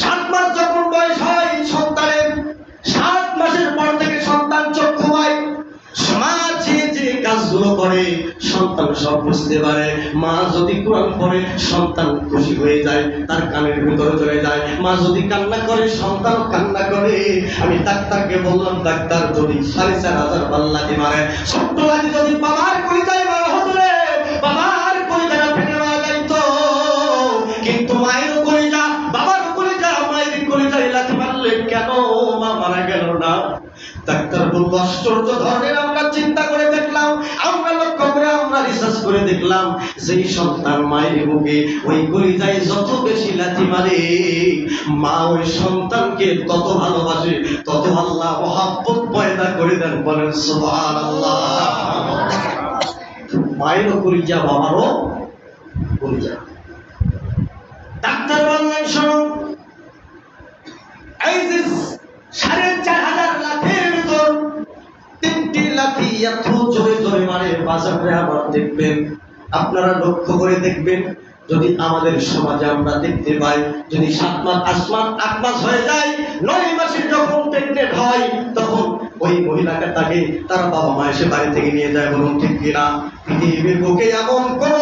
সাত মাস যখন বয়স হয় সন্তানের সাত মাসের পর থেকে সন্তান চক্ষু পায় সমাজ যে যে কাজগুলো করে, সন্তান সব বুঝতে পারে। মা যদি কোরআন পড়ে, সন্তান খুশি হয়ে যায়, তার কানের ভিতরে চলে যায়। মা যদি কান্না করে, সন্তান কান্না করে। আমি ডাক্তারকে বললাম, ডাক্তার, যদি সাড়ে চার হাজার পাল্লাটি মারে, ছোট্ট যদি কলিজায় মারা ডাক্তার আশ্চর্য ধরনের আমরা চিন্তা করে দেখলাম, আমরা লক্ষ্য করে, আমরা রিসার্চ করে দেখলাম, যেই সন্তান মায়ের বুকে ওই কলিজায় যত বেশি লাথি মারে, মা ওই সন্তানকে তত ভালোবাসে, তত আল্লাহ মহাব্বত পয়দা করে দেন, বলেন সুবহানাল্লাহ। মায়েরও কলিজা বাবারও কলিজা। ডাক্তার বললেন, শোনো, এই যে সাড়ে চার হাজার এত জোরে জোরে মারে বাজারে আবার দেখবেন, আপনারা লক্ষ্য করে দেখবেন, যদি আমাদের সমাজে আমরা দেখতে পাই, যদি সাত মাস, আট মাস আট মাস হয়ে যায়, নয় মাসে যখন প্রেগনেন্ট হয়, তখন ওই মহিলাকে তাকে তার বাবা মা এসে বাড়ি থেকে নিয়ে যায় বলুন, ঠিক কিনা পৃথিবীর বুকে এমন কোন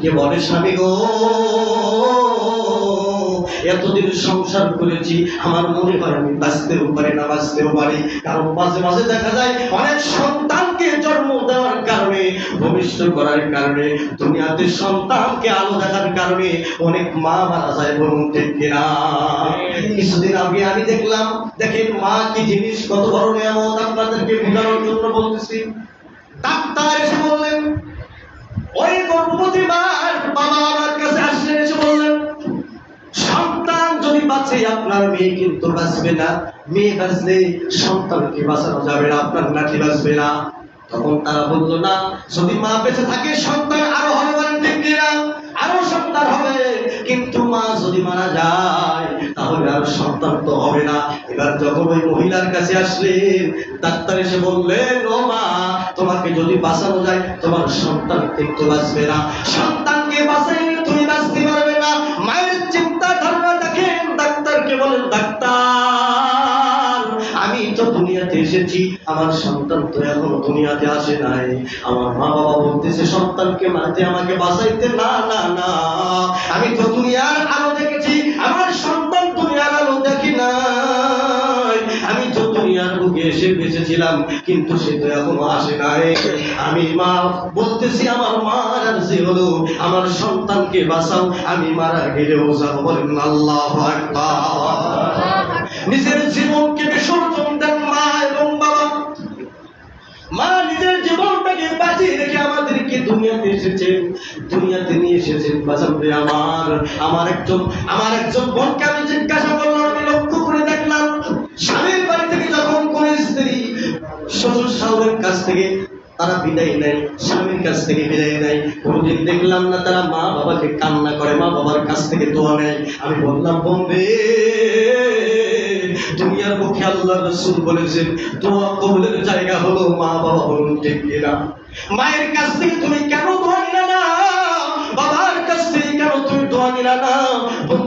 স্বামীকে বলে স্বামী গো এতদিন সংসার করেছি আমার মনে হয় আমি বাঁচতেও পারি না বাঁচতেও পারি। কারণ মাঝে মাঝে দেখা যায় অনেক সন্তানকে জন্ম দেওয়ার কারণে ভবিষ্য করার কারণে দুনিয়াতে সন্তানকে আলো দেখার কারণে অনেক মা মারা যায় বলুন ঠিক কিনা? কিছুদিন আগে আমি দেখলাম দেখেন মা কি জিনিস কত বড় নিয়ামত আপনাদেরকে বোঝানোর জন্য বলতেছি। ডাক্তার এসে বললেন ওই গর্ভবতী মার বাবা আমার কাছে আসলেন এসে বললেন, সন্তান যদি বাঁচে, আপনার মেয়ে কিন্তু বাঁচবে না। মেয়ে বাঁচলে সন্তানকে বাঁচানো যাবে না, আপনার নাতি বাঁচবে না। তখন তারা বলল, না, যদি মা বেঁচে থাকে, সন্তান আরও হবে ঠিক আরও সন্তান হবে। কিন্তু মা যদি মারা যায়, তাহলে আর সন্তান তো হবে না। এবার যখন ওই মহিলার কাছে আসলেন, ডাক্তার এসে বললেন, ও মা তোমাকে যদি বাঁচানো যায়, তোমার সন্তান কিন্তু বাঁচবে না। সন্তানকে বাঁচাইলে তুমি বাঁচতে পারবে না। মায়ের চিন্তা ধারণা দেখেন, ডাক্তারকে বলেন, ডাক্তার, আমি তো দুনিয়াতে এসেছি, আমার সন্তান তো এখনও দুনিয়াতে আসে নাই। আমার মা বাবা বলতেছে, সন্তানকে মারতে আমাকে বাঁচাইতে না না না। আমি তো এসে বেঁচেছিলাম, কিন্তু সে তো এখনও আসে নাই। আমি মা, বলতেছি, আমার মার যে হলো, আমার সন্তানকে বাঁচাও, আমি মারা গেলেও যাব। বলেন, আল্লাহ নিজের জীবনকে বিসর্জন দেন মা এবং বাবা। মা নিজের জীবনটাকে বাঁচিয়ে রেখে আমাদেরকে দুনিয়াতে এসেছেন। দুনিয়াতে নিয়ে এসেছেন বাঁচাবে আমার। আমার একজন আমার একজন বোনকে আমি জিজ্ঞাসা কাছ থেকে তারা বিদায় নেয়, স্বামীর কাছ থেকে বিদায় নেয়। কোনোদিন দেখলাম না তারা মা বাবাকে কান্না করে, মা বাবার কাছ থেকে দোয়া নেয়। আমি বললাম বোম্বে দুনিয়ার মুখে আল্লাহ রসুল বলেছেন, দোয়া কবুলের জায়গা হলো মা বাবা বলুন, ঠিক কিনা? মায়ের কাছ থেকে তুমি কেন দোয়া নিলে না? বাবার কাছ থেকে কেন তুমি দোয়া নিলে না?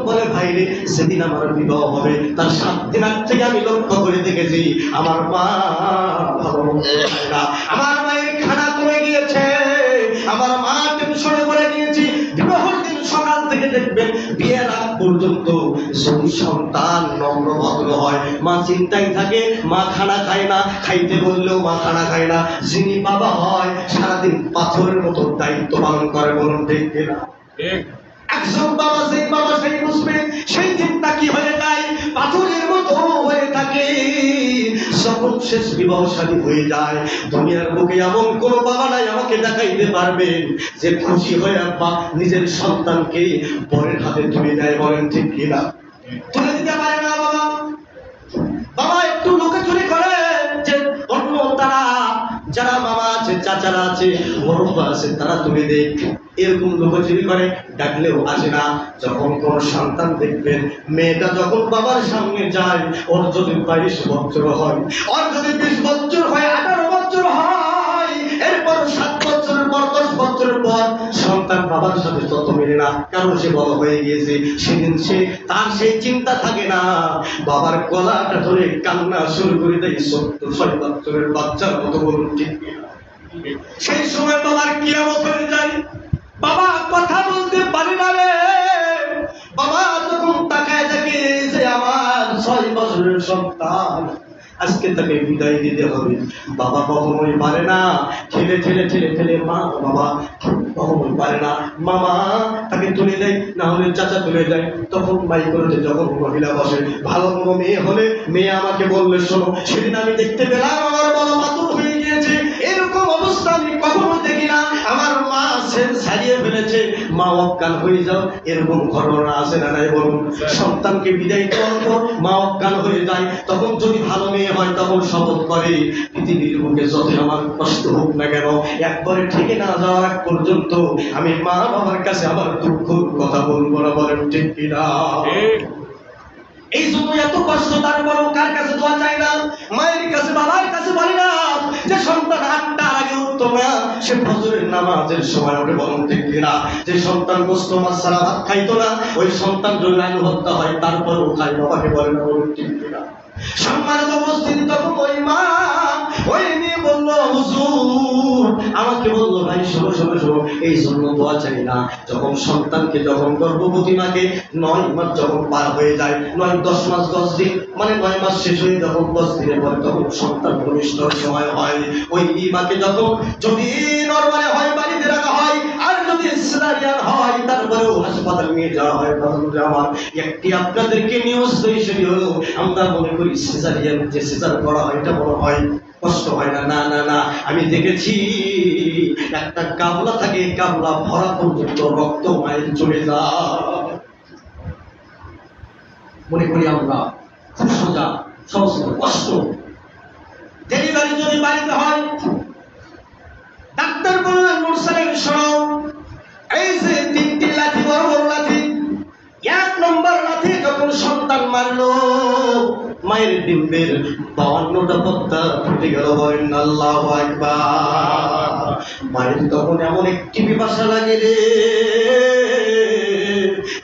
বলে ভাই সেদিন আমার বিবাহ হবে। তার সাত দিন আগ থেকে আমি লক্ষ্য করে দেখেছি, আমার মা না। আমার মায়ের খানা কমে গিয়েছে, আমার মা টেনশনে পড়ে গিয়েছি। বিবাহের দিন সকাল থেকে দেখবেন, বিয়ের আগ পর্যন্ত যদি সন্তান নম্র ভদ্র হয়। মা চিন্তায় থাকে, মা খানা খায় না। খাইতে বললেও মা খানা খায় না। যিনি বাবা হয়, সারাদিন পাথরের মতো দায়িত্ব পালন করে বলুন, ঠিক কিনা? একজন বাবা সেই বাবা সেই বুঝবে, সেই চিন্তা কি হয়ে যায়? পাথরের মতো হয়ে থাকে। যখন শেষ বিবাহশালী হয়ে যায়, দুনিয়ার বুকে এমন কোনো বাবা নাই আমাকে দেখাইতে পারবে যে খুশি হয়ে আব্বা নিজের সন্তানকে বরের হাতে তুলে দেয়, বলেন ঠিক কিনা? তুলে দিতে পারে না বাবা? চাচারা আছে মুরব্বা আছে, তারা তুলে দেয়। এরকম লুকোচুরি করে, ডাকলেও আসে না। যখন কোন সন্তান দেখবেন, মেয়েটা যখন বাবার সামনে যায়, ওর যদি বাইশ বছর হয়, ওর যদি বিশ বছর হয়, আঠারো বছর হয়, এরপর সাত বছরের পর, দশ বছরের পর, সন্তান বাবার সাথে তত মেলে না। কারণ সে বড় হয়ে গিয়েছে, সেদিন সে তার সেই চিন্তা থাকে না। বাবার গলাটা ধরে কান্না শুরু করে দেয় সত্তর, ছয় বছরের বাচ্চার মতো বলুন ঠিক। সেই সময় বাবার কিয়ামত হয়ে যায়। বাবা, কথা বলতে পারে না রে। বাবা, তখন তাকায় থাকে যে আমার ছয় বছরের সন্তান। আজকে তাকে বিদায় দিতে হবে। বাবা কখনোই পারে না। ঠেলে ঠেলে ঠেলে ঠেলে মা, বাবা কখনোই পারে না। মামা, তাকে তুলে দেয়, না হলে চাচা তুলে দেয়। তখন বাই করতে যখন মহিলা বসে, ভালো কোনো মেয়ে হলে মেয়ে আমাকে বললে শোনো। সেদিন আমি দেখতে পেলাম ছাড়িয়ে ফেলেছে। মা অজ্ঞান হয়ে যাও এরকম ঘটনা আছে না নাই বলুন? সন্তানকে বিদায় দেওয়ার পর মা অজ্ঞান হয়ে যায়। তখন যদি ভালো মেয়ে হয় তখন শপথ করে পৃথিবীর বুকে যত আমার কষ্ট হোক না কেন একবারে ঠিকে না যাওয়ার আগ পর্যন্ত আমি মা বাবার কাছে আমার দুঃখ কথা বলব না। বলেন ঠিক কিনা এই জন্য এত কষ্ট তারপরও কার কাছে দোয়া চাই না? মায়ের কাছে বাবার কাছে বলি না যে সন্তান আটটার সে ফজরের নামাজের সময় উঠে বরং না যে সন্তান গোস্ত মাছ ছাড়া ভাত খাইতো না, ওই সন্তান যদি হত্যা হয় তারপরও খাই বাবাকে বলে, না বলুন না সম্মানিত উপস্থিত তখন ওই মা ভাই, শোনো শোনো শোনো, এই জন্য দোয়া চাই না। যখন সন্তানকে, যখন গর্ভবতী মাকে নয় মাস যখন পার হয়ে যায়, নয়, দশ মাস, দশ দিন মানে নয় মাস শেষ হয়ে যখন দশ দিনের পরে তখন সন্তান ভূমিষ্ঠ সময় হয়। ওই মাকে যখন যদি নর্মালে হয়, বাড়িতে রাখা হয়, আর যদি সিজারিয়ান হয়, তারপরেও হাসপাতাল নিয়ে যাওয়া হয় তখন আমার একটি আপনাদেরকে নিউজ হিসেবে হলো, আমরা মনে করি সিজারিয়ান যে সিজার করা হয়, এটা মনে হয়, কষ্ট হয় না না না না। আমি দেখেছি একটা কাবলা থাকে কাবলা ভরা পর্যন্ত রক্ত মায়ের চলে যায়। মনে করি আমরা সোজা সহজ কষ্ট ডেলিভারি যদি বাড়িতে হয়, ডাক্তার বললেন মুরসালের শোনো এই যে তিনটি লাঠি, বড় বড় লাঠি, এক নম্বর লাঠি যখন সন্তান মারলো, মায়ের ডিম্বের বাউান্নটা পদ্মা ফুটে গেল, বলেন আল্লাহ একবার মায়ের তখন এমন একটি বিপাশা লাগে রে।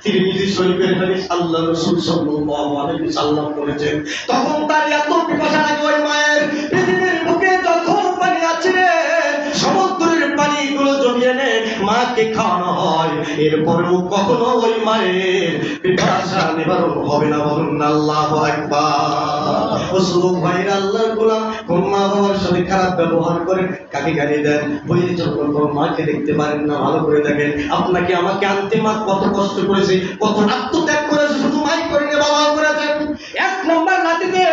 তিরমিজি শরীফের হাদিস আল্লাহ রাসূল সাল্লাল্লাহু আলাইহি সাল্লাম বলেছেন, তখন তার এত বিপাশা লাগে ওই মাকে খাওয়ানো হয়। এরপরেও কখনো ওই মায়ের পিপাসা নিবারণ হবে না বলুন আল্লাহু আল্লাহর গোলাম, কোন মা বাবার সাথে খারাপ ব্যবহার করেন? কাকে গালি দেন? বইয়ের জন্য কোন মাকে দেখতে পারেন না, ভালো করে দেখেন। আপনাকে আমাকে আনতে মা কত কষ্ট করেছে, কত আত্মত্যাগ করেছে, শুধু মাই বাবাও করেছেন এক নম্বর লাঠিতে,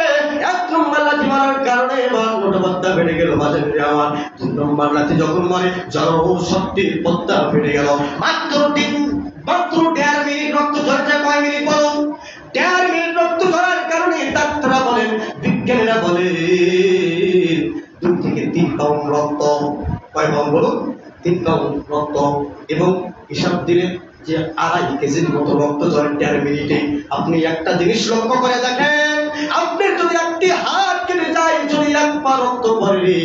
এক নম্বর লাঠি মারার কারণে পদ্মা ফেটে গেল বাজার আমার তিন নম্বর লাঠি যখন মারে জড় শক্তির পদ্মা ফেটে গেল। মাত্র তিন, মাত্র দেড় মিনিট রক্ত ঝরছে, কয় মিনিট বলুন? দেড় মিনিট রক্ত ধরার কারণে ডাক্তাররা বলেন, বিজ্ঞানীরা বলে দুই থেকে তিন পাউন্ড রক্ত, কয় পাউন্ড বলুন? তিন পাউন্ড রক্ত। এবং হিসাব দিলে যে আড়াই কেজির মতো রক্ত ধরেন দেড় মিনিটে। আপনি একটা জিনিস লক্ষ্য করে দেখেন, আপনার যদি একটি হাত পা রক্ত পড়ে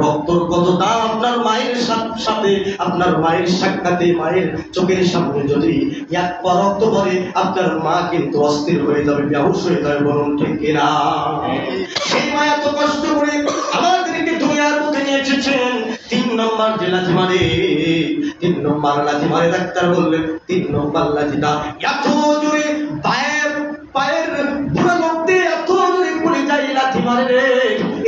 রক্তর কত দাম আপনার মায়ের সাথে আপনার মায়ের সাক্ষাতে, মায়ের চোখের সামনে যদি এক পা রক্ত পড়ে, আপনার মা কিন্তু অস্থির হয়ে যাবে, বেহুশ হয়ে যাবে, বলুন, ঠিক কিনা সেই মা এত কষ্ট করে আমাদেরকে দুনিয়ার মধ্যে নিয়ে এসেছেন। তিন নম্বর যে লাথি তিন নম্বর লাঝিমারে ডাক্তার বললেন, তিন নম্বর লাথিটা এত জোরে পায়ের পায়ের বুড়ো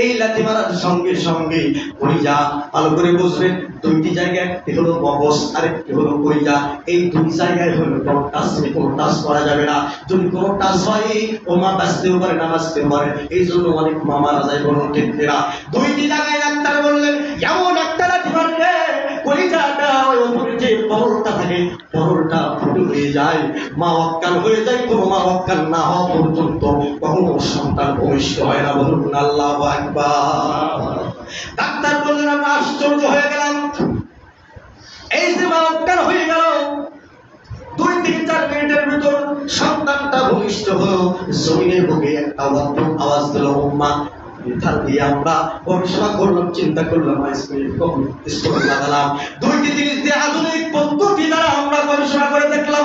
এই লাথি মারার সঙ্গে সঙ্গে কলিজা ভালো করে বুঝবেন দুইটি জায়গায় একটি হলো মগজ, আরেকটি হলো কলিজা। এই দুই জায়গায় হলো কোনো টাচ কোনো টাচ করা যাবে না। যদি কোনো টাচ হয়, ও মা বাঁচতেও পারে, না বাঁচতেও পারে। এই জন্য অনেক মা মারা যায় বলুন না দুইটি জায়গায় ডাক্তার বললেন, এমন একটা লাঠি মারলে পরলটা থাকে, পরলটা ফুটে হয়ে যায়। মা অজ্ঞান হয়ে যায়, কোনো মা অজ্ঞান না হওয়া পর্যন্ত আল্লাহ ডাক্তার বললেন আশ্চর্য হয়ে গেলাম। এই যে মা হয়ে গেল। দুই থেকে চার মিনিটের ভিতর সন্তানটা ভূমিষ্ঠ হলো। জমিনের বুকে একটা আওয়াজ দিল, উম্মা আমরা পড়াশোনা করলাম, চিন্তা করলাম লাগালাম? দিয়ে আধুনিক পদ্ধতি দ্বারা আমরা পড়াশোনা করে দেখলাম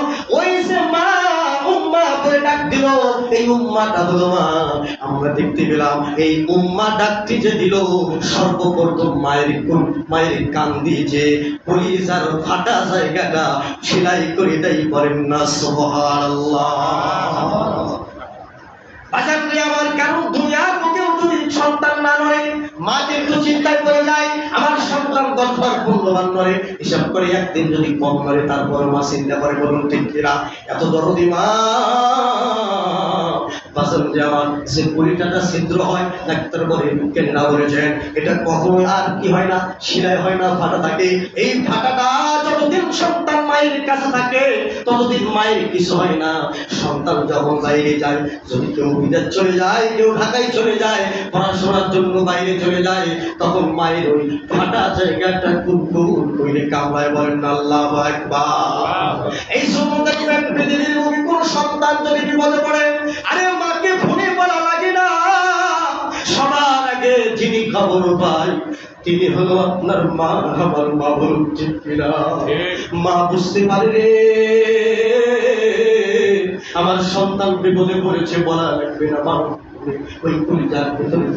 এই মা। আমরা দেখতে পেলাম, এই উম্মা ডাকটি যে দিল, সর্বপ্রথম মায়ের মায়ের কান দিয়ে যে পলিজার ফাটা জায়গাটা সেলাই করে বলেন না আমার সন্তান করে করে একদিন যদি কম করে তারপর মা চিন্তা করে বলুন, ঠিক এত দরদি মা। বাজার যে ছিদ্র হয় ডাক্তার বলে কেনা বলেছেন এটা কখনো আর কি হয় না শিলায় হয় না ফাটা থাকে। এই ফাটাটা যতদিন সন্তান মায়ের কাছে থাকে ততদিন মায়ের কিছু হয় না। সন্তান যখন বাইরে যায় যদি কেউ বিদেশ চলে যায় কেউ ঢাকায় চলে যায় পড়াশোনার জন্য বাইরে চলে যায় তখন মায়ের ওই ফাটা জায়গাটা কুকুর কইলে কামড়ায় বলেন আল্লাহ একবার এই সময় তিনি হলো আপনার মা আমার মা বলছে মা বুঝতে পারে রে। আমার সন্তান বিপদে পড়েছে বলা লাগবে না মা। ওই কবিতার ভেতরে